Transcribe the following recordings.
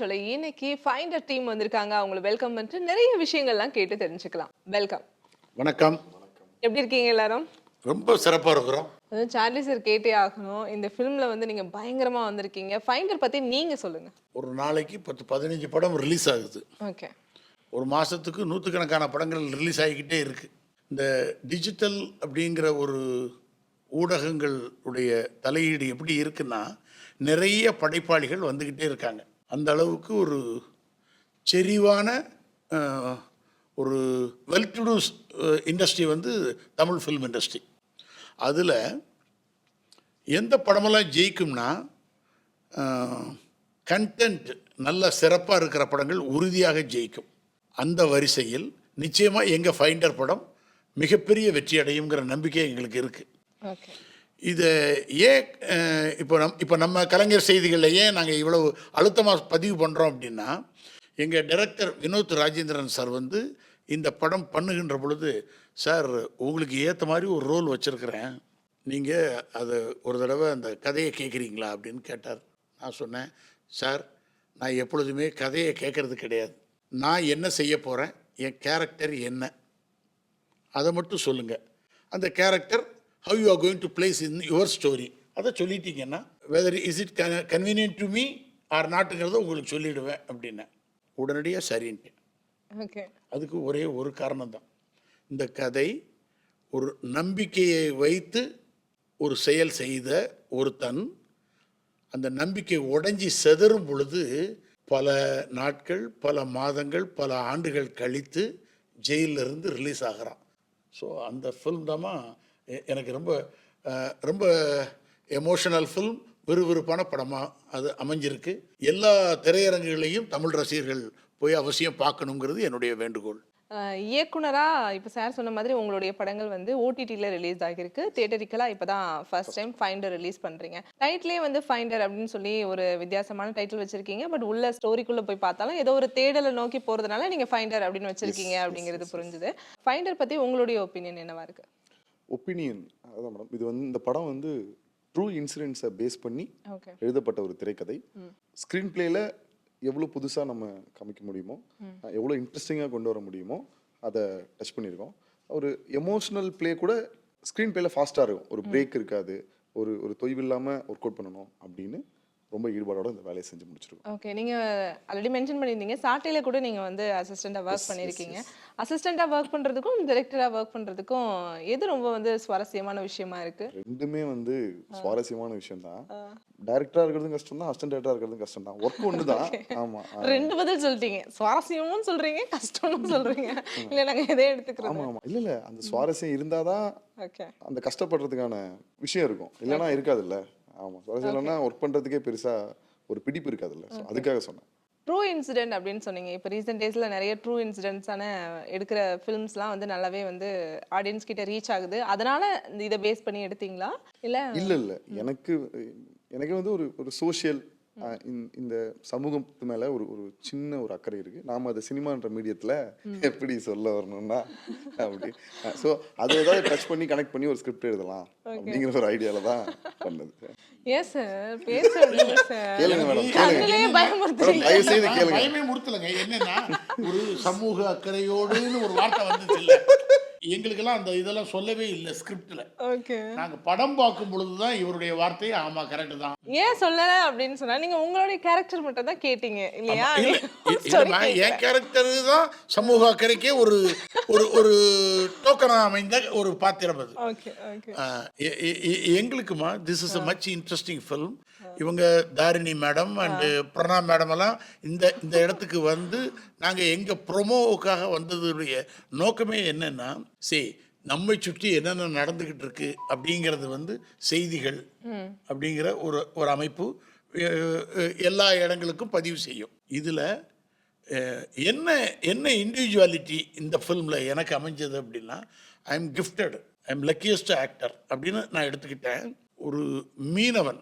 சொல்ல. இன்னைக்கு finder team வந்திருக்காங்க. அவங்களை வெல்கம் பண்ணிட்டு நிறைய விஷயங்கள்லாம் கேட்டு தெரிஞ்சுக்கலாம். வெல்கம் வணக்கம். எப்படி இருக்கீங்க எல்லாரும்? ரொம்ப சிறப்பாக இருக்கிறோம். அதாவது சார்லி சார் கேட்டே ஆகணும். இந்த ஃபிலிம்ல வந்து நீங்க பயங்கரமா வந்திருக்கீங்க. ஃபைண்டர் பத்தி நீங்க சொல்லுங்க. ஒரு நாளைக்கு பத்து பதினஞ்சு படம் ரிலீஸ் ஆகுது. ஓகே ஒரு மாதத்துக்கு நூற்றுக்கணக்கான படங்கள் ரிலீஸ் ஆகிக்கிட்டே இருக்குது இந்த டிஜிட்டல் அப்படிங்கிற ஒரு ஊடகங்களுடைய தலையீடு எப்படி இருக்குன்னா நிறைய படைப்பாளிகள் வந்துக்கிட்டே இருக்காங்க. அந்த அளவுக்கு ஒரு செறிவான ஒரு வெல் டு டூ இண்டஸ்ட்ரி வந்து தமிழ் ஃபிலிம் இண்டஸ்ட்ரி அதில் எந்த படமெல்லாம் ஜெயிக்கும்னா கண்டென்ட் நல்ல சிறப்பாக இருக்கிற படங்கள் உறுதியாக ஜெயிக்கும். அந்த வரிசையில் நிச்சயமாக எங்கள் ஃபைண்டர் படம் மிகப்பெரிய வெற்றி அடையுங்கிற நம்பிக்கை எங்களுக்கு இருக்குது இதை ஏன் இப்போ நம் இப்போ நம்ம கலைஞர் செய்திகளில் ஏன் நாங்கள் இவ்வளவு அழுத்தமாக பதிவு பண்ணுறோம் அப்படின்னா எங்கள் டைரக்டர் வினோத் ராஜேந்திரன் சார் வந்து இந்த படம் பண்ணுகின்ற பொழுது சார் உங்களுக்கு ஏற்ற மாதிரி ஒரு ரோல் வச்சுருக்கிறேன். நீங்கள் அதை ஒரு தடவை அந்த கதையை கேட்குறீங்களா அப்படின்னு கேட்டார். நான் சொன்னேன் சார் நான் எப்பொழுதுமே கதையை கேட்குறது கிடையாது. நான் என்ன செய்ய போகிறேன் என் கேரக்டர் என்ன? அதை மட்டும் சொல்லுங்கள் அந்த character how you are going to place in your story அதை சொல்லிட்டீங்கன்னா whether is it convenient to me or நாட்டுங்கிறத உங்களுக்கு சொல்லிடுவேன் அப்படின்னேன் உடனடியாக சரின்ட்டேன் ஓகே அதுக்கு ஒரே ஒரு காரணம் தான் இந்த கதை ஒரு நம்பிக்கையை வைத்து ஒரு செயல் செய்த ஒருத்தன் அந்த நம்பிக்கை உடைஞ்சி செதறும் பொழுது பல நாட்கள் பல மாதங்கள் பல ஆண்டுகள் கழித்து ஜெயில்ல இருந்து ரிலீஸ் ஆகிறான். ஸோ அந்த ஃபில்ம் எ- எனக்கு ரொம்ப ரொம்ப எமோஷனல் ஃபில்ம் விறுவிறுப்பான படமாக அது அமைஞ்சிருக்கு. எல்லா திரையரங்குகளையும் தமிழ் ரசிகர்கள் போய் அவசியம் பார்க்கணுங்கிறது என்னுடைய வேண்டுகோள். அஹ் இயக்குனரா இப்போ சார் சொன்ன மாதிரி உங்களுடைய படங்கள் வந்து ஓடிடியில் ரிலீஸ் ஆகிருக்கு தியேட்டரிக்கலாக இப்போ தான் ஃபர்ஸ்ட் டைம் ஃபைண்டர் ரிலீஸ் பண்ணுறீங்க டைட்டிலே வந்து ஃபைண்டர் அப்படின்னு சொல்லி ஒரு வித்தியாசமான டைட்டில் வச்சிருக்கீங்க. பட் உள்ள ஸ்டோரிக்குள்ளே போய் பார்த்தாலும் ஏதோ ஒரு தேடலை நோக்கி போகிறதுனால நீங்கள் ஃபைண்டர் அப்படின்னு வச்சிருக்கீங்க அப்படிங்கிறது புரிஞ்சுது. ஃபைண்டர் பற்றி உங்களுடைய ஒப்பீனியன் என்னவா இருக்கு? ஒப்பீனியன் அதான் மேடம் இது வந்து இந்த படம் வந்து ட்ரூ இன்சிடென்ட்ஸை பேஸ் பண்ணி எழுதப்பட்ட ஒரு திரைக்கதை. ஸ்க்ரீன் பிளேயில் எவ்வளோ புதுசாக நம்ம காமிக்க முடியுமோ எவ்வளோ இன்ட்ரெஸ்டிங்காக கொண்டு வர முடியுமோ அதை டச் பண்ணியிருக்கோம் ஒரு எமோஷ்னல் ப்ளே கூட ஸ்க்ரீன் பிளேயில் ஃபாஸ்ட்டாக இருக்கும். ஒரு பிரேக் இருக்காது. ஒரு ஒரு தொய்வு இல்லாமல் ஒர்க் அவுட் பண்ணணும் அப்படின்னு. ரொம்ப ஈடுபாடோட இந்த வேலையை செஞ்சு முடிச்சிருக்கோம் ஓகே நீங்க ஆல்ரெடி மென்ஷன் பண்ணியிருந்தீங்க. சாட்டையில கூட நீங்க வந்து அசிஸ்டண்டா ஒர்க் பண்ணியிருக்கீங்க. அசிஸ்டண்டா ஒர்க் பண்றதுக்கும் டைரக்டரா ஒர்க் பண்றதுக்கும் எது ரொம்ப வந்து சுவாரஸ்யமான விஷயமா இருக்கு? ரெண்டுமே வந்து சுவாரஸ்யமான விஷயம் தான் டேரக்டராக இருக்கிறதும் கஷ்டம் தான் அசிஸ்டன்ட் டேரக்டராக இருக்கிறதும் கஷ்டம் தான் ஒர்க் ஒன்று தான் ஆமாம் ரெண்டு பதில் சொல்லிட்டீங்க. சுவாரஸ்யமும் சொல்றீங்க கஷ்டமும் சொல்றீங்க. இல்ல நாங்க எதை எடுத்துக்கிறோம் ஆமாம் ஆமாம் இல்லை இல்லை. அந்த சுவாரஸ்யம் இருந்தால் தான் ஓகே அந்த கஷ்டப்படுறதுக்கான விஷயம் இருக்கும். இல்லைன்னா இருக்காதுல்ல. ஆமாம் சுவாரஸ்யம் இல்லைன்னா ஒர்க் பண்ணுறதுக்கே பெருசாக ஒரு பிடிப்பு இருக்காதுல்ல. ஸோ அதுக்காக சொன்னேன். ட்ரூ இன்சிடென்ட் அப்படின்னு சொன்னீங்க. இப்போ ரீசெண்ட் டேஸ்ல நிறைய ட்ரூ இன்சிடென்ட்ஸான எடுக்கிற ஃபிலிம்ஸ்லாம் வந்து நல்லாவே வந்து ஆடியன்ஸ் கிட்ட ரீச் ஆகுது. அதனால இந்த இதை பேஸ் பண்ணி எடுத்தீங்களா? இல்ல? இல்லை இல்லை. எனக்கு எனக்கு வந்து ஒரு ஒரு சோஷியல் இந்த சமூகத்து மேலே ஒரு ஒரு சின்ன ஒரு அக்கறை இருக்குது நாம் அதை சினிமான்ற மீடியத்தில் எப்படி சொல்ல வரணும்னா அப்படி. ஸோ அதை ஏதாவது டச் பண்ணி கனெக்ட் பண்ணி ஒரு ஸ்கிரிப்ட் எழுதலாம் அப்படிங்கிற ஒரு ஐடியாவில் தான் பண்ணது. ஏன் சார் கேளுங்க மேடம் கேளுங்க. தயவு செய்து கேளுங்க. என்னன்னா ஒரு சமூக அக்கறையோடுன்னு ஒரு வார்த்தை வந்துச்சு இல்ல. எங்களுக்கெல்லாம் அந்த இதெல்லாம் சொல்லவே இல்லை ஸ்கிரிப்ட்ல ஓகே நாங்க படம் பார்க்கும் பொழுதுதான் இவருடைய வார்த்தை ஆமா கரெக்ட் தான். ஏன் சொல்லல அப்படின்னு சொன்னா நீங்க உங்களுடைய கேரக்டர் மட்டும் தான் கேட்டீங்க இல்லையா. என் கேரக்டர் தான் சமூக அக்கறைக்கே ஒரு ஒரு ஒரு டோக்கனா அமைந்த ஒரு பாத்திரம் அது. எங்களுக்குமா this is a much interesting film இவங்க Tharini madam and Prana madam எல்லாம் இந்த இந்த இடத்துக்கு வந்து நாங்கள் எங்கள் ப்ரொமோவுக்காக வந்ததுடைய நோக்கமே என்னன்னா சரி நம்மை சுற்றி என்னென்ன நடந்துக்கிட்டு இருக்கு அப்படிங்கிறது வந்து செய்திகள் அப்படிங்கிற ஒரு ஒரு அமைப்பு எல்லா இடங்களுக்கும் பதிவு செய்யும். இதில் என்ன என்ன இண்டிவிஜுவாலிட்டி இந்த ஃபில்மில் எனக்கு அமைஞ்சது அப்படின்னா I am gifted I am luckiest actor அப்படின்னு நான் எடுத்துக்கிட்டேன். ஒரு மீனவன்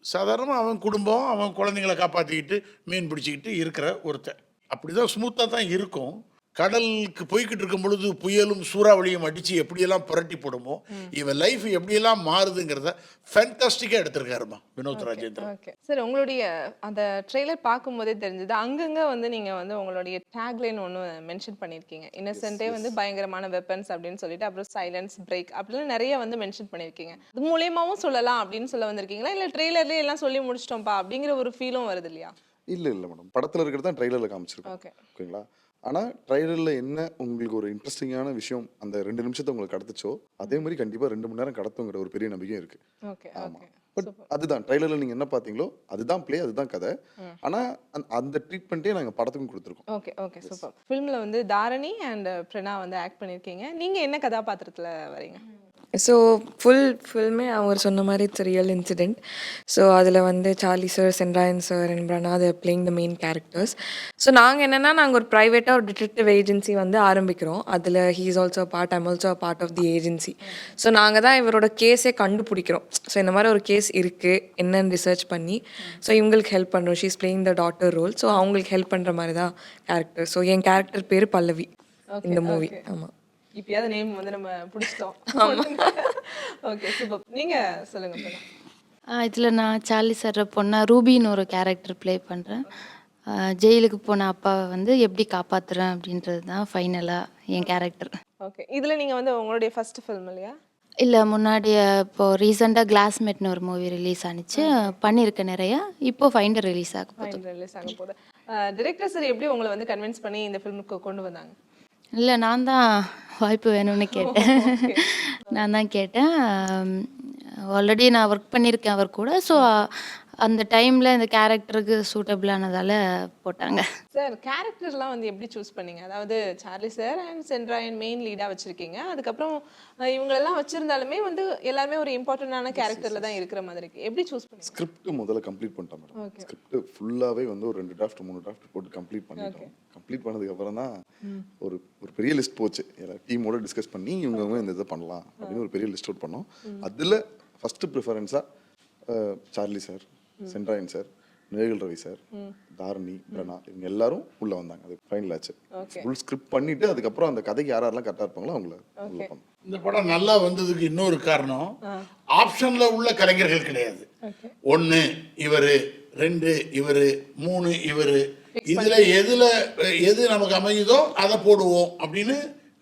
சாதாரணமாக அவன் குடும்பம் அவன் குழந்தைங்களை காப்பாற்றிக்கிட்டு மீன் பிடிச்சிக்கிட்டு இருக்கிற ஒருத்தன். அப்படி தான் ஸ்மூத்தாக தான் இருக்கும். கடலுக்கு போய்கிட்டு இருக்கும் பொழுது புயலும் சூறாவளியும் அடித்து எப்படியெல்லாம் புரட்டி போடுமோ இவன் லைஃப் எப்படியெல்லாம் மாறுதுங்கிறத ஃபேண்டாஸ்டிக்காக எடுத்திருக்காருமா வினோத் ராஜேந்திரன். ஓகே சார் உங்களுடைய அந்த ட்ரெய்லர் பார்க்கும்போதே தெரிஞ்சது. அங்கங்க வந்து நீங்க வந்து உங்களுடைய டேக்லைன் ஒன்று மென்ஷன் பண்ணியிருக்கீங்க இன்னசென்ட்டே வந்து பயங்கரமான வெப்பன்ஸ் அப்படின்னு சொல்லிட்டு அப்புறம் சைலன்ஸ் பிரேக் அப்படின்னு நிறைய வந்து மென்ஷன் பண்ணியிருக்கீங்க அது மூலியமாவும் சொல்லலாம் அப்படின்னு சொல்ல வந்திருக்கீங்களா? இல்லை ட்ரெய்லர்லேயே எல்லாம் சொல்லி முடிச்சிட்டோம்ப்பா அப்படிங்கிற ஒரு ஃபீலும் வருது இல்லையா? இல்லை இல்லை மேடம் படத்தில் இருக்கிறது தான் ட்ரைலரில் காமிச்சிருக்கோம். ஓகே ஓகேங்களா? ஆனால் ட்ரைலரில் என்ன உங்களுக்கு ஒரு இன்ட்ரெஸ்டிங்கான விஷயம் அந்த ரெண்டு நிமிஷத்தை உங்களுக்கு கடத்துச்சோ அதே மாதிரி கண்டிப்பாக ரெண்டு மணி நேரம் கடத்துங்கிற ஒரு பெரிய நம்பிக்கையும் இருக்குது ஓகே ஆமாம் பட் அதுதான் ட்ரைலரில் நீங்கள் என்ன பார்த்தீங்களோ அதுதான் ப்ளே அதுதான் கதை. ஆனால் அந்த ட்ரீட்மெண்ட்டே நாங்கள் படத்துக்கும் கொடுத்துருக்கோம். ஓகே ஓகே சூப்பர் ஃபிலிமில் வந்து தாரணி அண்ட் பிரணா வந்து ஆக்ட் பண்ணியிருக்கீங்க நீங்க என்ன கதாபாத்திரத்துல வரீங்க? ஸோ ஃபுல் ஃபில்மே அவர் சொன்ன மாதிரி இட்ஸ் ரியல் இன்சிடெண்ட் ஸோ அதில் வந்து Charlie sir Chenrayan sir and Prana அது playing the main characters so நாங்கள் என்னென்னா நாங்கள் ஒரு ப்ரைவேட்டாக ஒரு டிடெக்டிவ் ஏஜென்சி வந்து ஆரம்பிக்கிறோம். அதில் he is also part I'm also part of the agency so நாங்கள் தான் இவரோட கேஸே கண்டுபிடிக்கிறோம். ஸோ இந்த மாதிரி ஒரு கேஸ் இருக்குது என்னன்னு ரிசர்ச் பண்ணி ஸோ இவங்களுக்கு ஹெல்ப் பண்ணுறோம் she's playing the daughter role so அவங்களுக்கு ஹெல்ப் பண்ணுற மாதிரி தான் கேரக்டர் ஸோ என் கேரக்டர் பேர் பல்லவி. இந்த மூவி ஆமாம் இப்பயாவது நேம் வந்து நம்ம பிடிச்சிட்டோம். ஓகே சூப்பர் நீங்க சொல்லுங்க இதில் நான் சார்லி சார் பொண்ணா ரூபின்னு ஒரு கேரக்டர் ப்ளே பண்ணுறேன் ஜெயிலுக்கு போன அப்பாவை வந்து எப்படி காப்பாற்றுறேன் அப்படின்றது தான் ஃபைனலாக என் கேரக்டர் ஓகே இதுல நீங்க வந்து உங்களுடைய ஃபர்ஸ்ட் ஃபிலிம் இல்லையா? இல்லை முன்னாடி இப்போ ரீசெண்டாக கிளாஸ்மேட்னு ஒரு மூவி ரிலீஸ் ஆனிச்சு. பண்ணியிருக்கேன் நிறையா. இப்போ ஃபைண்டர் ரிலீஸ் ஆக போகுது. ரிலீஸ் ஆக போகுது. டிரெக்டர் சார் எப்படி உங்களை வந்து கன்வின்ஸ் பண்ணி இந்த ஃபிலிமுக்கு கொண்டு வந்தாங்க? இல்லை நான் தான் வாய்ப்பு வேணும்னு கேட்டேன். நான் தான் கேட்டேன். ஆல்ரெடி நான் ஒர்க் பண்ணியிருக்கேன் அவர் கூட. ஸோ அந்த டைமில் இந்த கேரக்டருக்கு சூட்டபிளானதால் போட்டாங்க. சார் கேரக்டர்லாம் வந்து எப்படி சூஸ் பண்ணீங்க? அதாவது Charlie sir and Chendrayan main லீடாக வச்சிருக்கீங்க. அதுக்கப்புறம் இவங்களெல்லாம் வச்சிருந்தாலுமே வந்து எல்லாருமே ஒரு இம்பார்ட்டண்டான கேரக்டர்ல தான் இருக்கிற மாதிரி இருக்கு. எப்படி சூஸ் பண்ணீங்க? ஸ்கிரிப்ட் முதல்ல கம்ப்ளீட் பண்ணிட்டோம் மேடம் ஸ்கிரிப்ட் ஃபுல்லாகவே வந்து ஒரு ரெண்டு டிராஃப்ட் மூணு டிராஃப்ட் போட்டு கம்ப்ளீட் பண்ணிட்டோம். கம்ப்ளீட் பண்ணதுக்கு அப்புறம் தான் ஒரு ஒரு பெரிய லிஸ்ட் போச்சு. டீமோட டிஸ்கஸ் பண்ணி இவங்க இந்த இதை பண்ணலாம் அப்படின்னு ஒரு பெரிய லிஸ்ட் அவுட் பண்ணோம். அதில் first ப்ரிஃபரன்ஸாக Charlie sir. Chendrayan sir Negal Ravi sir Tharani Prana இவங்க எல்லாரும் உள்ள வந்தாங்க. அது ஃபைனல் ஆச்சு. ஃபுல் ஸ்கிரிப்ட் பண்ணிட்டு அதுக்கப்புறம் அந்த கதைக்கு யார் யாரெல்லாம் கரெக்டாக இருப்பாங்களோ அவங்கள உள்ள பண்ணோம். இந்த படம் நல்லா வந்ததுக்கு இன்னொரு காரணம் ஆப்ஷன்ல உள்ள கலைஞர்கள் கிடையாது. ஒன்று இவரு ரெண்டு இவரு மூணு இவரு. இதுல எதுல எது நமக்கு அமையுதோ அதை போடுவோம் அப்படின்னு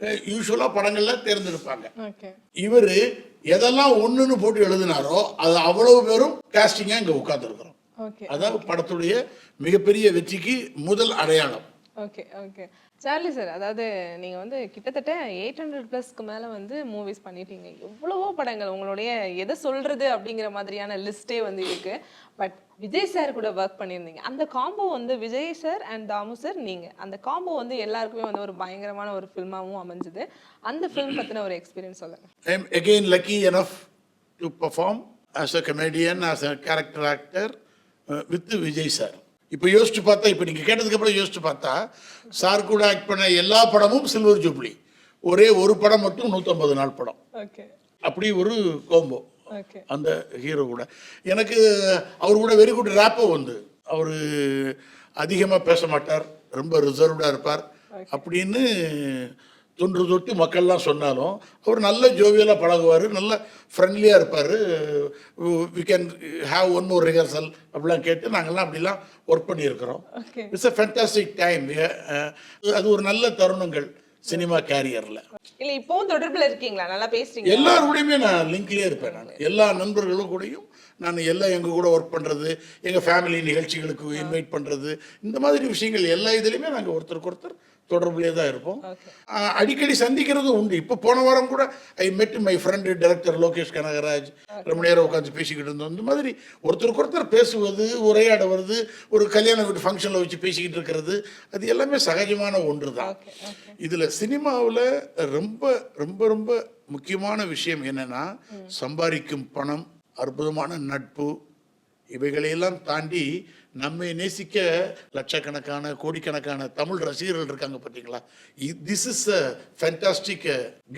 யூஸ்வலா படங்கள்ல தேர்ந்தெடுப்பாங்க. இவரு எதெல்லாம் ஒண்ணுன்னு போட்டு எழுதினாரோ அது அவ்வளவு பேரும் காஸ்டிங்கா இங்க உட்கார்ந்துருக்கிறோம். ஓகே. அதான் படத்துடைய மிகப்பெரிய வெற்றிக்கு முதல் அடையாளம். Okay okay. சார்லி சார் அதாவது நீங்கள் வந்து கிட்டத்தட்ட எயிட் ஹண்ட்ரட் ப்ளஸ்க்கு மேலே வந்து மூவிஸ் பண்ணிட்டீங்க. எவ்வளவோ படங்கள் உங்களுடைய எதை சொல்கிறது அப்படிங்கிற மாதிரியான லிஸ்ட்டே வந்து இருக்குது பட் விஜய் சார் கூட ஒர்க் பண்ணியிருந்தீங்க. அந்த காம்போ வந்து Vijay sir and Thamu sir நீங்கள் அந்த காம்போ வந்து எல்லாருக்குமே வந்து ஒரு பயங்கரமான ஒரு ஃபில்மாகவும் அமைஞ்சுது. அந்த ஃபிலிம் பற்றின ஒரு எக்ஸ்பீரியன்ஸ் சொல்லுங்கள் I am lucky lucky enough to perform as a comedian, as a character actor uh, with இப்போ யோசிச்சு பார்த்தா இப்போ நீங்கள் கேட்டதுக்கு அப்புறம் யோசிச்சு பார்த்தா சார் கூட ஆக்ட் பண்ண எல்லா படமும் சில்வர் ஜூப்ளி ஒரே ஒரு படம் மட்டும் நூற்றம்பது நாள் படம். அப்படி ஒரு கோம்போ அந்த ஹீரோ கூட. எனக்கு அவர் கூட வெரி குட் ரேப்போ வந்து. அவர் அதிகமாக பேச மாட்டார். ரொம்ப ரிசர்வ்டாக இருப்பார். அப்படின்னு தொன்று தொட்டு மக்கள்லாம் சொன்னாலும் அவர் நல்ல ஜோவியலாக பழகுவார் நல்ல ஃப்ரெண்ட்லியாக இருப்பார். We can have one more rehearsal அப்படிலாம் கேட்டு நாங்கள்லாம் அப்படிலாம் ஒர்க் பண்ணியிருக்கிறோம். இட்ஸ் அ ஃபேண்டாஸ்டிக் டைம் அது ஒரு நல்ல தருணங்கள் சினிமா கேரியரில் இல்லை இப்போவும் தொடர்பில் இருக்கீங்களா? நல்லா பேசுறீங்க எல்லாரோடையுமே நான் லிங்க்லேயே இருப்பேன் நான். எல்லா நண்பர்களும் கூடயும் நான் எல்லாம் எங்கள் கூட ஒர்க் பண்ணுறது எங்கள் ஃபேமிலி நிகழ்ச்சிகளுக்கு இன்வைட் பண்ணுறது இந்த மாதிரி விஷயங்கள் எல்லா இதுலேயுமே நாங்கள் ஒருத்தருக்கு ஒருத்தர் தொடர்புலேயே தான் இருப்போம். அடிக்கடி சந்திக்கிறதும் உண்டு. இப்போ போன வாரம் கூட I met my friend director Lokesh Kanagaraj. ரொம்ப நேரம் உட்காந்து பேசிக்கிட்டு இருந்தோம். இந்த மாதிரி ஒருத்தருக்கு ஒருத்தர் பேசுவது உரையாடுவது ஒரு கல்யாண வீட்டு ஃபங்க்ஷனில் வச்சு பேசிக்கிட்டு இருக்கிறது அது எல்லாமே சகஜமான ஒன்று தான் இதில் சினிமாவில் ரொம்ப ரொம்ப ரொம்ப முக்கியமான விஷயம் என்னன்னா சம்பாதிக்கும் பணம் அற்புதமான நட்பு இவைகளையெல்லாம் தாண்டி நம்மை நேசிக்க லட்சக்கணக்கான கோடிக்கணக்கான தமிழ் ரசிகர்கள் இருக்காங்க பார்த்தீங்களா this is a fantastic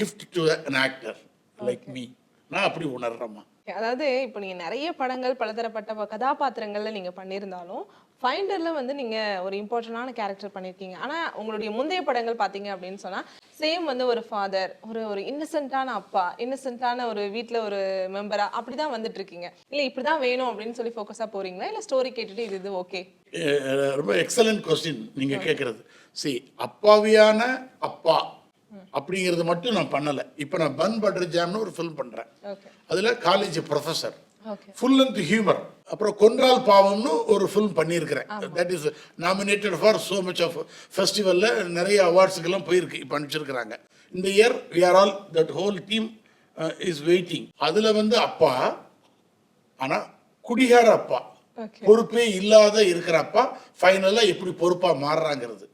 gift to an actor like me நான் அப்படி உணர்றேம்மா. அதாவது இப்போ நீங்க நிறைய படங்கள் பலதரப்பட்ட கதாபாத்திரங்கள்ல நீங்க பண்ணியிருந்தாலும் ஃபைண்டர்ல வந்து நீங்க ஒரு இம்பார்ட்டன்டான கேரக்டர் பண்ணிருக்கீங்க. ஆனா உங்களுடைய முந்தைய படங்கள் பாத்தீங்க அப்படின்னு சொன்னா சேம் வந்து ஒரு ஃபாதர் ஒரு ஒரு இன்னசென்ட்டான அப்பா இன்னசென்ட்டான ஒரு வீட்ல ஒரு மெம்பரா அப்படிதான் வந்துட்டு இருக்கீங்க இல்ல இப்படிதான் வேணும் அப்படின்னு சொல்லி ஃபோக்கஸா போறீங்களா? இல்ல ஸ்டோரி கேட்டுட்டு இது இது ஓகே ரொம்ப எக்ஸலண்ட் கொஸ்டின் நீங்கள் கேட்குறது சி அப்பாவியான அப்பா அப்படிங்கிறது மட்டும் நான் பண்ணலை. இப்போ நான் பன் பட்டர் ஜாம்னு ஒரு ஃபில்ம் பண்ணுறேன் அதில் college professor full and humour அப்புறம் கொன்றால் பாவம்னு ஒரு ஃபில்ம் பண்ணியிருக்கிறேன். That is nominated for so much of ஃபெஸ்டிவலில் நிறைய அவார்ட்ஸுக்கெல்லாம் போயிருக்கு இப்போ அனுப்பிச்சிருக்கிறாங்க. இந்த year we are all that whole team is waiting அதில் வந்து அப்பா ஆனால் குடிகார அப்பா. பொறுப்பே இல்லாத இருக்கிற அப்பா ஃபைனலாக எப்படி பொறுப்பாக மாறுறாங்கிறது.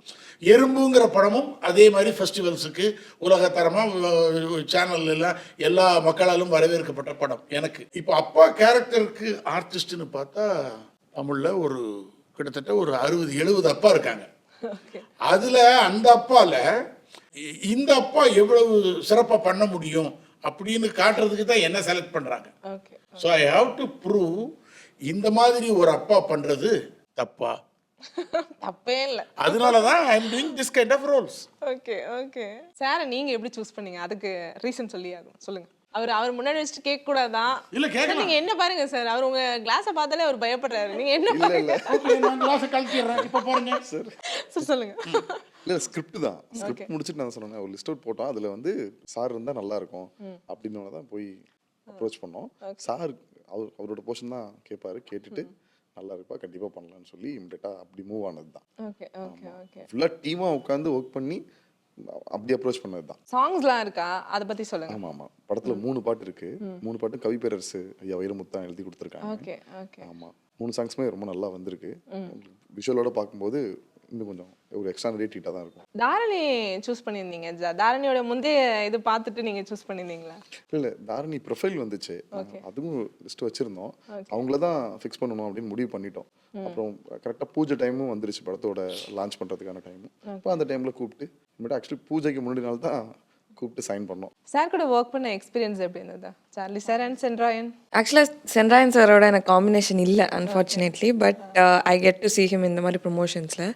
எறும்புங்கிற படமும் அதே மாதிரி ஃபெஸ்டிவல்ஸுக்கு உலகத்தரமாக சேனல் எல்லாம் எல்லா மக்களாலும் வரவேற்கப்பட்ட படம் எனக்கு. இப்போ அப்பா கேரக்டருக்கு ஆர்டிஸ்ட்னு பார்த்தா தமிழில் ஒரு கிட்டத்தட்ட ஒரு அறுபது எழுபது அப்பா இருக்காங்க. அதில் அந்த அப்பால இ- இந்த அப்பா எவ்வளவு சிறப்பாக பண்ண முடியும் அப்படின்னு காட்டுறதுக்கு தான் என்ன செலக்ட் பண்ணுறாங்க so I have to prove இந்த மாதிரி ஒரு அப்பா பண்றது தப்பா. தப்பே இல்ல. அதனால தான் I am doing this kind of roles okay okay sir நீங்க எப்படி சூஸ் பண்ணீங்க? அதுக்கு ரீசன் சொல்லி ஆகும். சொல்லுங்க. அவர் அவர் முன்னாடி வச்சுட்டு கேட்க கூடாதான் இல்ல, கேட்கலாம். நீங்க என்ன பாருங்க சார் அவர் உங்க கிளாஸை பார்த்தாலே அவர் பயப்படுறாரு. நீங்க என்ன இல்ல இல்ல. ஓகே நான் கிளாஸை கழட்டிடுறேன். இப்போ பாருங்க சார் சார் சொல்லுங்க. இல்ல ஸ்கிரிப்ட் தான். ஸ்கிரிப்ட் முடிச்சுட்டு நான் சொன்னேன். ஒரு லிஸ்ட் அவுட் போட்டோம். அதுல வந்து சார் இருந்தா நல்லா இருக்கும் அப்படின்னு தான் போய் அப்ரோச் பண்ணோம். சார் அவர் அவரோட போர்ஷன் தான் கேட்பாரு கேட்டுட்டு நல்லா இருப்பா கண்டிப்பா பண்ணலாம்னு சொல்லி இமிடியட்டா அப்படி மூவ் ஆனது தான் ஓகே ஓகே. ஓகே ஃபுல்லா டீமா உட்காந்து ஒர்க் பண்ணி அப்படி அப்ரோச் பண்ணது தான் சாங்ஸ்லாம் இருக்கா? அதை பத்தி சொல்லுங்க. ஆமா ஆமா. படத்துல மூணு பாட்டு இருக்கு. மூணு பாட்டு கவி பேரரசு ஐயா வைரமுத்தான் எழுதி கொடுத்துருக்காங்க. Okay okay. ஆமா. மூணு சாங்ஸுமே ரொம்ப நல்லா வந்திருக்கு. விஷுவலோட பார்க்கும்போது இன்னும் கொஞ்சம் ஒரு எக்ஸ்ட்ரா ரேட் ஹீட்டாக தான் இருக்கும். தாரணி சூஸ் பண்ணியிருந்தீங்க தாரணியோட முந்தைய இது பார்த்துட்டு நீங்க சூஸ் பண்ணியிருந்தீங்களா? இல்ல தாரணி ப்ரொஃபைல் வந்துச்சு. அதுவும் லிஸ்ட் வச்சிருந்தோம். அவங்கள தான் ஃபிக்ஸ் பண்ணணும் அப்படின்னு முடிவு பண்ணிட்டோம். அப்புறம் கரெக்டாக பூஜை டைமும் வந்துருச்சு படத்தோட லான்ச் பண்றதுக்கான டைமும் அப்போ அந்த டைம்ல கூப்பிட்டு இனிமேட்டு ஆக்சுவலி பூஜைக்கு முன்னாடி நாள் தான் கூப்பிட்டு சைன் பண்ணோம். சார் கூட ஒர்க் பண்ண எக்ஸ்பீரியன்ஸ் எப்படி இருந்தது? சார்லி சார் அண்ட் சென்ட்ராயன் ஆக்சுவலாக சென்ராயன் சாரோட எனக்கு காம்பினேஷன் இல்லை unfortunately but I get to see him இந்த மாதிரி ப்ரொமோஷன்ஸில்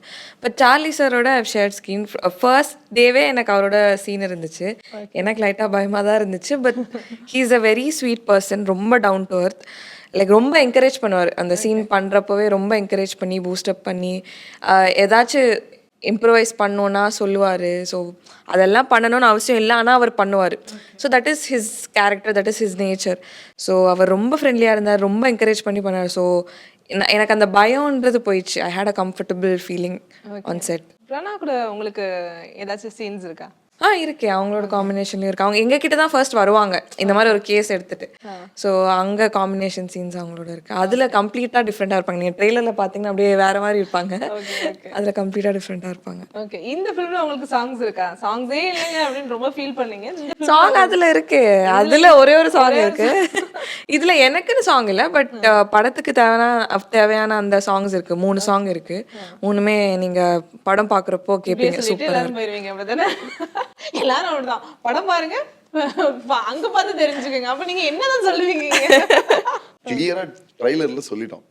பட் சார்லி சாரோட ஐவ் ஷேர்ட் ஸ்க்ரீன் ஃபர்ஸ்ட் டேவே எனக்கு அவரோட சீன் இருந்துச்சு. எனக்கு லைட்டாக பயமாக தான் இருந்துச்சு but he is a very sweet person ரொம்ப டவுன் டு earth. லைக் ரொம்ப என்கரேஜ் பண்ணுவார். அந்த சீன் பண்ணுறப்பவே ரொம்ப என்கரேஜ் பண்ணி பூஸ்டப் பண்ணி ஆஹ் ஏதாச்சும் இம்ப்ரவைஸ் பண்ணோன்னா சொல்லுவார். ஸோ அதெல்லாம் பண்ணணும்னு அவசியம் இல்லை ஆனால் அவர் பண்ணுவார். So that is his character that is his nature so அவர் ரொம்ப ஃப்ரெண்ட்லியாக இருந்தார் ரொம்ப என்கரேஜ் பண்ணி பண்ணார். ஸோ எனக்கு அந்த பயம்ன்றது போயிடுச்சு. I had a comfortable feeling on set Prana கூட உங்களுக்கு ஏதாச்சும் சீன்ஸ் இருக்கா? ஆ இருக்கே. அவங்களோட காம்பினேஷன்லயும் இருக்கு. அவங்க எங்க கிட்ட தான் ஃபர்ஸ்ட் வருவாங்க. இந்த மாதிரி ஒரு கேஸ் எடுத்துட்டு. ஸோ அங்க காம்பினேஷன் சீன்ஸ் அவங்களோட இருக்கு. அதுல கம்ப்ளீட்டா டிஃப்ரெண்டா இருப்பாங்க. நீங்க ட்ரெய்லர்ல பாத்தீங்கன்னா அப்படியே வேற மாதிரி இருப்பாங்க. அதுல கம்ப்ளீட்டா டிஃப்ரெண்டா இருப்பாங்க. ஓகே. இந்த ஃபிலிம்ல உங்களுக்கு சாங்ஸ் இருக்கா? சாங்ஸே இல்லைங்க அப்படின்னு ரொம்ப ஃபீல் பண்ணீங்க. சாங் அதுல இருக்கு. அதுல ஒரே ஒரு சாங் இருக்கு. இதுல எனக்குன்னு சாங் இல்ல பட் படத்துக்கு தேவையான தேவையான அந்த சாங்ஸ் இருக்கு. மூணு சாங் இருக்கு. மூணுமே நீங்க படம் பாக்குறப்போ சொல்லிட்டு சூப்பரா எல்லாரும் போயிருவீங்க படம் பாருங்க. அங்க பார்த்து தெரிஞ்சுக்கோங்க. அப்ப நீங்க என்னதான் சொல்லுவீங்க? கிளியரா ட்ரைலர்ல சொல்லிட்டோம்.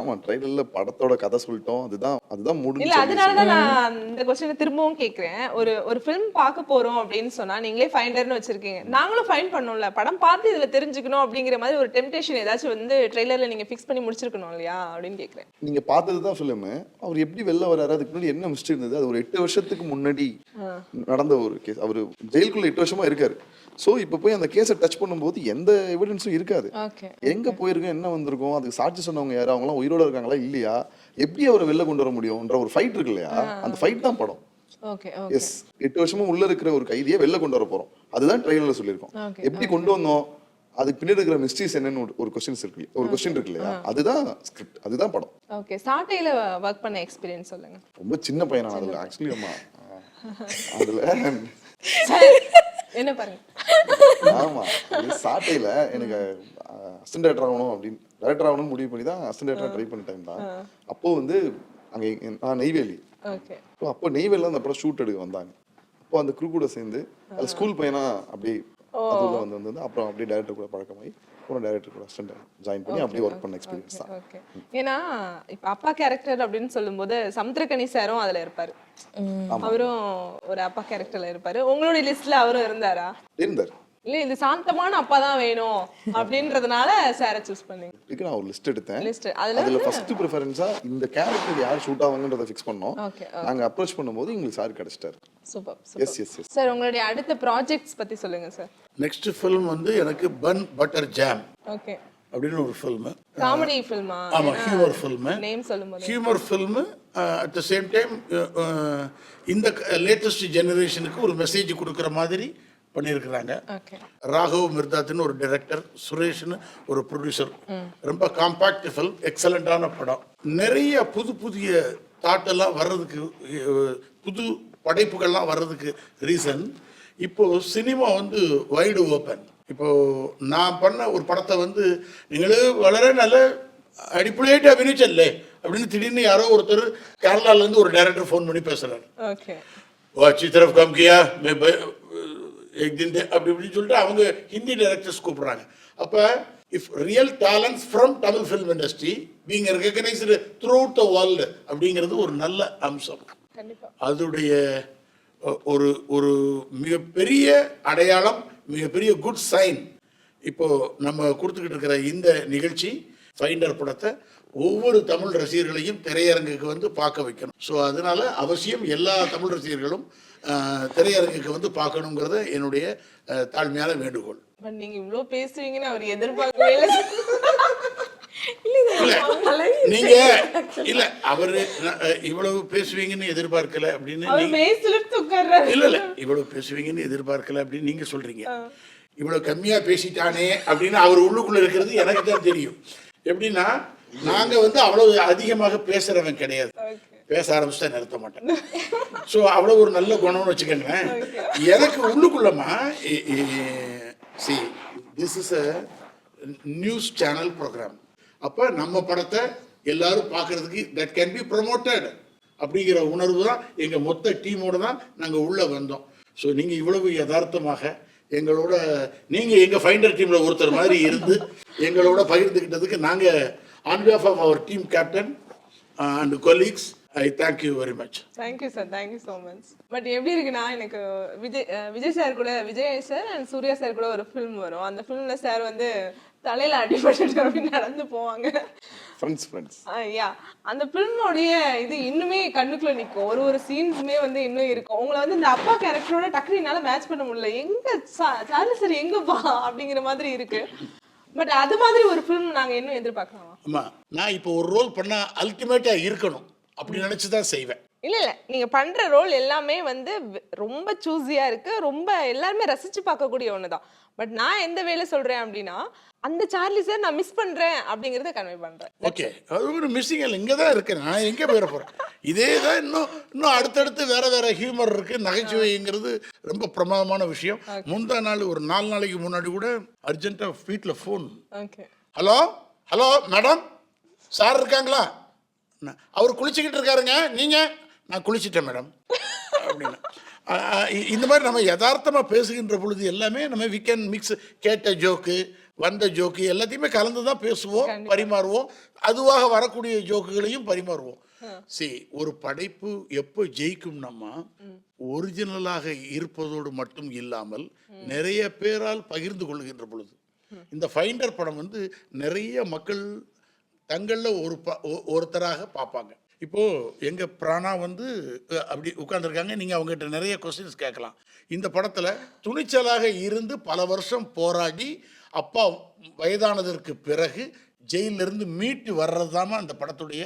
ஆமா ட்ரைலர்ல படத்தோட கதை சொல்லிட்டோம். அதுதான் அதுதான் இல்ல முடிஞ்சு அதனாலதான் நான் இந்த கொஸ்டினை திரும்பவும் கேக்குறேன். ஒரு ஒரு ஃபிலிம் பார்க்க போறோம் அப்படின்னு சொன்னா நீங்களே ஃபைண்டர்னு வச்சிருக்கீங்க. நாங்களும் ஃபைண்ட் பண்ணோம்ல. படம் பார்த்து இதுல தெரிஞ்சுக்கணும் அப்படிங்கிற மாதிரி ஒரு டெம்டேஷன் ஏதாச்சும் வந்து ட்ரெய்லர்ல நீங்க ஃபிக்ஸ் பண்ணி முடிச்சிருக்கணும் இல்லையா அப்படின்னு கேக்குறேன். நீங்க பார்த்தது தான் ஃபிலிம் அவர் எப்படி வெளில வராரு அதுக்கு முன்னாடி என்ன மிஸ்டேக் இருந்தது? அது ஒரு எட்டு வருஷத்துக்கு முன்னாடி நடந்த ஒரு கேஸ் அவர் ஜெயிலுக்குள்ள எட்டு வருஷமா இருக்காரு. சோ இப்போ போய் அந்த கேஸை டச் பண்ணும்போது எந்த எவிடன்ஸும் இருக்காது. எங்க போயிருக்கோம் என்ன வந்திருக்கோம் அதுக்கு சாட்சி சொன்னவங்க யாரு அவங்களாம் உயிரோட இருக்காங்களா இல்லையா? எப்படி அவரை வெளில கொண்டு வர முடியும்ன்ற ஒரு ஃபைட் இருக்கு இல்லையா? அந்த ஃபைட் தான் படம். எஸ் எட்டு வருஷமா உள்ள இருக்கிற ஒரு கைதியை வெளில கொண்டு வர போறோம். அதுதான் ட்ரெயிலர்ல சொல்லியிருக்கோம். எப்படி கொண்டு வந்தோம்? அதுக்கு பின்னாடி இருக்கிற மிஸ்ட்ரிஸ் என்னன்னு ஒரு- கொஸ்டின்ஸ் இருக்கு? ஒரு கொஸ்டின் இருக்கு இல்லையா? அதுதான் ஸ்கிரிப்ட் அதுதான் படம். ஓகே சாட்டையில ஒர்க் பண்ண எக்ஸ்பீரியன்ஸ் சொல்லுங்க. ரொம்ப சின்ன பையனா. அதுல ஆக்சுவலி ஆமா அதுல என்ன பாருங்க. ஆமா சாட்டையில எனக்கு அசிஸ்டன்ட் டேரக்டர் ஆகணும் அப்படின்னு டேரக்டர் ஆகணும்னு முடிவு பண்ணி தான் அசிஸ்டன்ட் டேரக்டர் ட்ரை பண்ண டைம் தான். அப்போ வந்து அங்க நான் நெய்வேலி. அப்போ நெய்வேலியில் அந்த படம் ஷூட் எடுக்க வந்தாங்க. அப்போ அந்த குரூ கூட சேர்ந்து அது ஸ்கூல் பையனா அப்படி அதுல வந்து வந்து அப்புறம் அப்படியே டேரக்டர் கூட பழக்கமாகி அப்புறம் டேரக்டர் கூட அசிஸ்டன்ட் ஜாயின் பண்ணி அப்படியே ஒர்க் பண்ண எக்ஸ்பீரியன்ஸ் தான். ஏன்னா இப்ப அப்பா கேரக்டர் அப்படின்னு சொல்லும்போது சமுத்திரகனி சாரும் அதுல இருப்பாரு. அவரும் ஒரு அப்பா கேரக்டர்ல இருப்பாரு. உங்களுடைய லிஸ்ட்ல அவரும் இருந்தாரா? இருந்தார். இல்ல இது சாந்தமான அப்பா தான் வேணும் அப்படின்றதுனால சாரை சூஸ் பண்ணீங்க இதுக்கு நான் ஒரு லிஸ்ட் எடுத்தேன். லிஸ்ட் அதுல அதுல ஃபர்ஸ்ட் ப்ரிஃபரன்ஸா இந்த கேரக்டர் யார் ஷூட் ஆவாங்கன்றத ஃபிக்ஸ் பண்ணோம். ஓகே நாங்க அப்ரோச் பண்ணும்போது எங்களுக்கு sir கிடைச்சிட்டாரு. Super yes yes yes sir உங்களுடைய அடுத்த ப்ராஜெக்ட்ஸ் பத்தி சொல்லுங்க சார் நெக்ஸ்ட் ஃபில்ம் வந்து எனக்கு பன் பட்டர் ஜாம் ஓகே அப்படின்னு ஒரு ஃபில்மு காமெடி ஃபில்மா ஆமாம் ஹியூமர் ஃபில்மு நேம் சொல்லும்போது. Humour film at the same time இந்த லேட்டஸ்ட் ஜெனரேஷனுக்கு ஒரு மெசேஜ் கொடுக்குற மாதிரி பண்ணியிருக்கிறாங்க. ராகவ் மிர்தாத்னு ஒரு டைரக்டர் சுரேஷ்னு ஒரு ப்ரொடியூசர் ரொம்ப காம்பாக்ட் ஃபில்ம் எக்ஸலண்ட்டான படம். நிறைய புது புதிய தாட்டெல்லாம் வர்றதுக்கு புது படைப்புகள்லாம் வர்றதுக்கு ரீசன் இப்போது சினிமா வந்து வைடு ஓப்பன் இப்போது நான் பண்ண ஒரு படத்தை வந்து நீங்களே வளர நல்ல அடிப்படையாட்டு அபிநயிச்சல்லே அப்படின்னு திடீர்னு யாரோ ஒருத்தர் கேரளாலேருந்து ஒரு டைரக்டர் ஃபோன் பண்ணி பேசுகிறார் ஓ அச்சி தரஃப் காம் கியா எக்ஜிண்டே அப்படி இப்படின்னு சொல்லிட்டு அவங்க ஹிந்தி டைரக்டர்ஸ் கூப்பிட்றாங்க. அப்போ if real talents from Tamil film industry being recognised throughout the world அப்படிங்கிறது ஒரு நல்ல அம்சம். அதோடைய ஒரு ஒரு மிகப்பெரிய அடையாளம் மிகப்பெரிய குட் சைன் இப்போது நம்ம கொடுத்துக்கிட்டு இருக்கிற இந்த நிகழ்ச்சி ஃபைண்டர் படத்தை ஒவ்வொரு தமிழ் ரசிகர்களையும் திரையரங்குக்கு வந்து பார்க்க வைக்கணும். ஸோ அதனால அவசியம் எல்லா தமிழ் ரசிகர்களும் திரையரங்குக்கு வந்து பார்க்கணுங்கிறத என்னுடைய தாழ்மையான வேண்டுகோள். நீங்க இவ்ளோ பேசுவீங்கன்னு அவர் எதிர்பார்க்கவே நீங்க இல்ல அவரு இவ்வளவு பேசுவீங்கன்னு எதிர்பார்க்கல அப்படின்னு இல்ல இல்ல இவ்வளவு பேசுவீங்கன்னு எதிர்பார்க்கல அப்படின்னு நீங்க சொல்றீங்க. இவ்வளவு கம்மியா பேசிட்டானே அப்படின்னு அவர் உள்ளுக்குள்ள இருக்கிறது எனக்கு தான் தெரியும். எப்படின்னா நாங்க வந்து அவ்வளவு அதிகமாக பேசுறவன் கிடையாது. பேச ஆரம்பிச்சுட்டா நிறுத்த மாட்டேன். ஸோ அவ்வளவு ஒரு நல்ல குணம்னு வச்சுக்கோங்களேன். எனக்கு உள்ளுக்குள்ளமா see this is a news channel programme அப்போ நம்ம படத்தை எல்லாரும் பார்க்கறதுக்கு தட் கேன் பி ப்ரொமோட்டட் அப்படிங்கிற உணர்வு தான் எங்கள் மொத்த டீமோட தான் நாங்கள் உள்ளே வந்தோம். ஸோ நீங்கள் இவ்வளவு யதார்த்தமாக எங்களோட நீங்கள் எங்கள் ஃபைண்டர் டீமில் ஒருத்தர் மாதிரி இருந்து எங்களோட பகிர்ந்துக்கிட்டதுக்கு நாங்கள் on behalf of our team captain and colleagues I thank you very much thank you sir thank you so much but எப்படி இருக்குன்னா எனக்கு விஜய் uh, விஜய் சார் கூட Vijay sir and Suriya sir கூட ஒரு ஃபிலிம் வரும். அந்த ஃபிலிமில் சார் வந்து தலையில் அடிபட்டு அப்படின்னு நடந்து போவாங்க. ஃப்ரெண்ட்ஸ் ஃப்ரெண்ட்ஸ் யா அந்த ஃபிலிமோடைய இது இன்னுமே கண்ணுக்குள்ள நிற்கும் ஒரு ஒரு சீன்ஸுமே வந்து இன்னும் இருக்கும். உங்களை வந்து இந்த அப்பா கேரக்டரோட டக்குனு என்னால மேட்ச் பண்ண முடியல. எங்க சார்லி சார் எங்கப்பா அப்படிங்கிற மாதிரி இருக்கு. பட் அது மாதிரி ஒரு ஃபிலிம் நாங்க இன்னும் எதிர்பார்க்கலாமா? ஆமாம் நான் இப்போ ஒரு ரோல் பண்ணால் அல்டிமேட்டாக இருக்கணும். அப்படி நினச்சி தான் செய்வேன். இல்ல இல்ல. நீங்க பண்ற ரோல் எல்லாமே வந்து ரொம்ப சூஸியா இருக்கு. ரொம்ப எல்லாருமே ரசிச்சு பார்க்கக்கூடிய ஒண்ணுதான். பட் நான் எந்த வேலை சொல்றேன் அப்படின்னா அந்த சார்லி சார் நான் மிஸ் பண்றேன் அப்படிங்கறத கன்வே பண்றேன். ஓகே அது ஒரு மிஸ்ஸிங் இல்லை இங்கே தான் இருக்கேன் நான் எங்கே போயிட போகிறேன் இதே தான் இன்னும் இன்னும் அடுத்தடுத்து வேற வேற ஹியூமர் இருக்குது நகைச்சுவைங்கிறது ரொம்ப பிரமாதமான விஷயம். முந்தா நாள் ஒரு நாலு நாளைக்கு முன்னாடி கூட அர்ஜென்ட்டாக வீட்டில் phone okay hello hello madam sir இருக்காங்களா? அவர் குளிச்சுக்கிட்டு இருக்காருங்க. நீங்கள் நான் குளிச்சிட்டேன் மேடம் அப்படின்னு. இந்த மாதிரி நம்ம யதார்த்தமாக பேசுகின்ற பொழுது எல்லாமே நம்ம வி கேன் மிக்ஸ் கேட்ட ஜோக்கு வந்த ஜோக்கு எல்லாத்தையுமே கலந்து தான் பேசுவோம் பரிமாறுவோம். அதுவாக வரக்கூடிய ஜோக்குகளையும் பரிமாறுவோம். சரி ஒரு படைப்பு எப்போ ஜெயிக்கும்னம்மா ஒரிஜினலாக இருப்பதோடு மட்டும் இல்லாமல் நிறைய பேரால் பகிர்ந்து கொள்கின்ற பொழுது. இந்த ஃபைண்டர் படம் வந்து நிறைய மக்கள் தங்களில் ஒரு ப ஒருத்தராக பார்ப்பாங்க. இப்போ எங்க பிராணா வந்து அப்படி உட்கார்ந்துருக்காங்க. நீங்க அவங்ககிட்ட நிறைய கொஸ்டின்ஸ் கேட்கலாம். இந்த படத்துல துணிச்சலாக இருந்து பல வருஷம் போராடி அப்பா வயதானதற்கு பிறகு ஜெயிலிருந்து மீட்டு வர்றதுதாம்மா அந்த படத்துடைய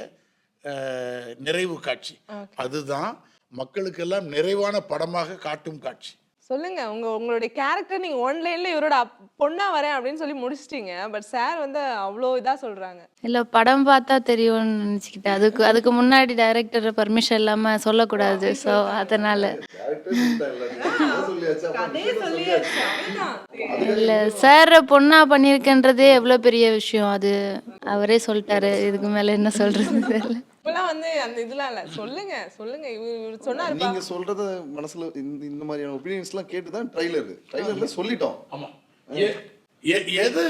நிறைவு காட்சி. அதுதான் மக்களுக்கெல்லாம் நிறைவான படமாக காட்டும் காட்சி. சொல்லுங்க உங்க உங்களுடைய கேரக்டர் நீங்க ஒன்லைன்ல இவரோட பொண்ணா வரேன் அப்படின்னு சொல்லி முடிச்சிட்டீங்க. பட் சார் வந்து அவ்வளோ இதா சொல்றாங்க. இல்லை படம் பார்த்தா தெரியும்னு நினச்சிக்கிட்டேன். அதுக்கு அதுக்கு முன்னாடி டைரக்டர் பர்மிஷன் இல்லாமல் சொல்லக்கூடாது. ஸோ அதனால். இல்லை சார் பொண்ணா பண்ணியிருக்கன்றதே எவ்வளோ பெரிய விஷயம். அது அவரே சொல்லிட்டாரு. இதுக்கு மேலே என்ன சொல்கிறது தெரியல. இப்பெல்லாம் வந்து அந்த இதெல்லாம் இல்ல. சொல்லுங்க சொல்லுங்க. இவரு சொன்னாருப்பா நீங்க சொல்றத மனசுல இந்த இந்த மாதிரியான ஒப்பீனியன்ஸ்லாம் கேட்டு தான் ட்ரைலர் ட்ரைலர்ல சொல்லிட்டோம். ஆமாம் எது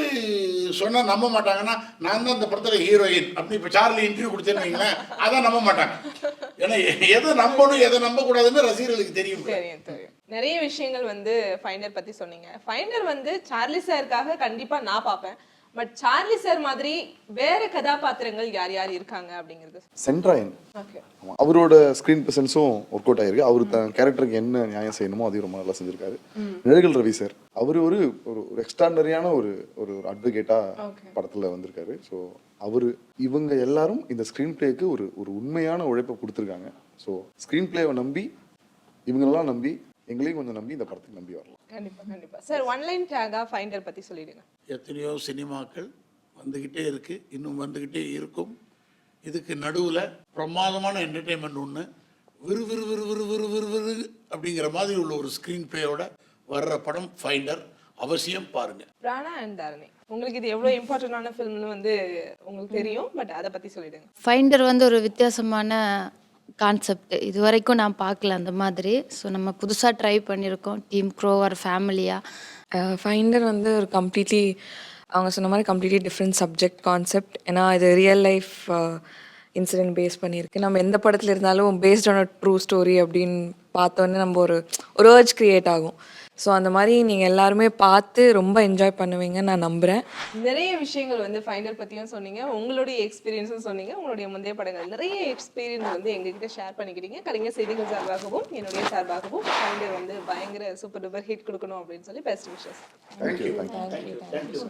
சொன்னா நம்ப மாட்டாங்கன்னா நான் தான் இந்த படத்துல ஹீரோயின் அப்படி இப்போ சார்லி இன்டர்வியூ கொடுத்தேன்னு வைங்களேன் அதான் நம்ப மாட்டாங்க. ஏன்னா எதை நம்பணும் எதை நம்பக்கூடாதுன்னு ரசிகர்களுக்கு தெரியும் தெரியும் தெரியும். நிறைய விஷயங்கள் வந்து ஃபைண்டர் பத்தி சொன்னீங்க. ஃபைண்டர் வந்து சார்லி சாருக்காக கண்டிப்பா நான் பார்ப்பேன். பட் சார்லி சார் மாதிரி வேற கதாபாத்திரங்கள் யார் யார் இருக்காங்க அப்படிங்கிறது சென்ட்ராயன். அவரோட ஸ்க்ரீன் பிரசன்ஸும் ஒர்க் அவுட் ஆயிருக்கு. அவர் தன் கேரக்டருக்கு என்ன நியாயம் செய்யணுமோ அதையும் ரொம்ப நல்லா செஞ்சிருக்காரு. நிழல்கள் ரவி சார் அவர் ஒரு ஒரு ஒரு எக்ஸ்ட்ராடனரியான ஒரு ஒரு அட்வொகேட்டா படத்துல வந்திருக்காரு. ஸோ அவர் இவங்க எல்லாரும் இந்த ஸ்க்ரீன் பிளேக்கு ஒரு ஒரு உண்மையான உழைப்பை கொடுத்துருக்காங்க. ஸோ ஸ்க்ரீன் பிளேவை நம்பி இவங்களெல்லாம் நம்பி எங்களையும் கொஞ்சம் நம்பி இந்த படத்துக்கு நம்பி வரலாம். கண்டிப்பா கண்டிப்பா. சார் ஒன்லைன் டேகா ஃபைண்டர் பத்தி சொல்லிடுங்க. எத்தனையோ சினிமாக்கள் வந்துக்கிட்டே இருக்கு. இன்னும் வந்துக்கிட்டே இருக்கும். இதுக்கு நடுவில் பிரமாதமான என்டர்டெயின்மெண்ட் ஒன்று விறு விறு விறு விறு விறு விறு விறு அப்படிங்கிற மாதிரி உள்ள ஒரு ஸ்க்ரீன் பிளேயோட வர்ற படம் ஃபைண்டர் அவசியம் பாருங்க. பிராணா அண்ட் தாரணி. உங்களுக்கு இது எவ்வளவு இம்பார்ட்டன்டான ஃபில்ம்னு வந்து உங்களுக்கு தெரியும் பட் அதை பத்தி சொல்லிடுங்க. ஃபைண்டர் வந்து ஒரு வித்தியாசமான கான்செப்ட் இது வரைக்கும் நான் பார்க்கல அந்த மாதிரி. ஸோ நம்ம புதுசாக ட்ரை பண்ணியிருக்கோம். டீம் க்ரோ ஒரு ஃபேமிலியாக ஃபைண்டர் வந்து ஒரு கம்ப்ளீட்லி அவங்க சொன்ன மாதிரி கம்ப்ளீட்லி டிஃப்ரெண்ட் சப்ஜெக்ட் கான்செப்ட் ஏன்னா இது ரியல் லைஃப் இன்சிடென்ட் பேஸ் பண்ணியிருக்கு. நம்ம எந்த படத்தில் இருந்தாலும் based on a true story அப்படின்னு பார்த்தோன்னே நம்ம ஒரு ஒரு ஏர்ஜ் க்ரியேட் ஆகும். ஸோ அந்த மாதிரி நீங்கள் எல்லாருமே பார்த்து ரொம்ப என்ஜாய் பண்ணுவீங்கன்னு நான் நம்புகிறேன் நிறைய விஷயங்கள் வந்து ஃபைண்டர் பத்தியும் சொன்னீங்க உங்களுடைய எக்ஸ்பீரியன்ஸும் சொன்னீங்க உங்களுடைய முந்தைய படங்கள். நிறைய எக்ஸ்பீரியன்ஸ் வந்து எங்ககிட்ட ஷேர் பண்ணிக்கிட்டீங்க. கலைஞர் செய்திகள் சார்பாகவும் என்னுடைய சார்பாகவும் ஃபைண்டர் வந்து பயங்கர சூப்பர் டூப்பர் ஹிட் கொடுக்கணும் அப்படின்னு சொல்லி best wishes thank you thank you thank you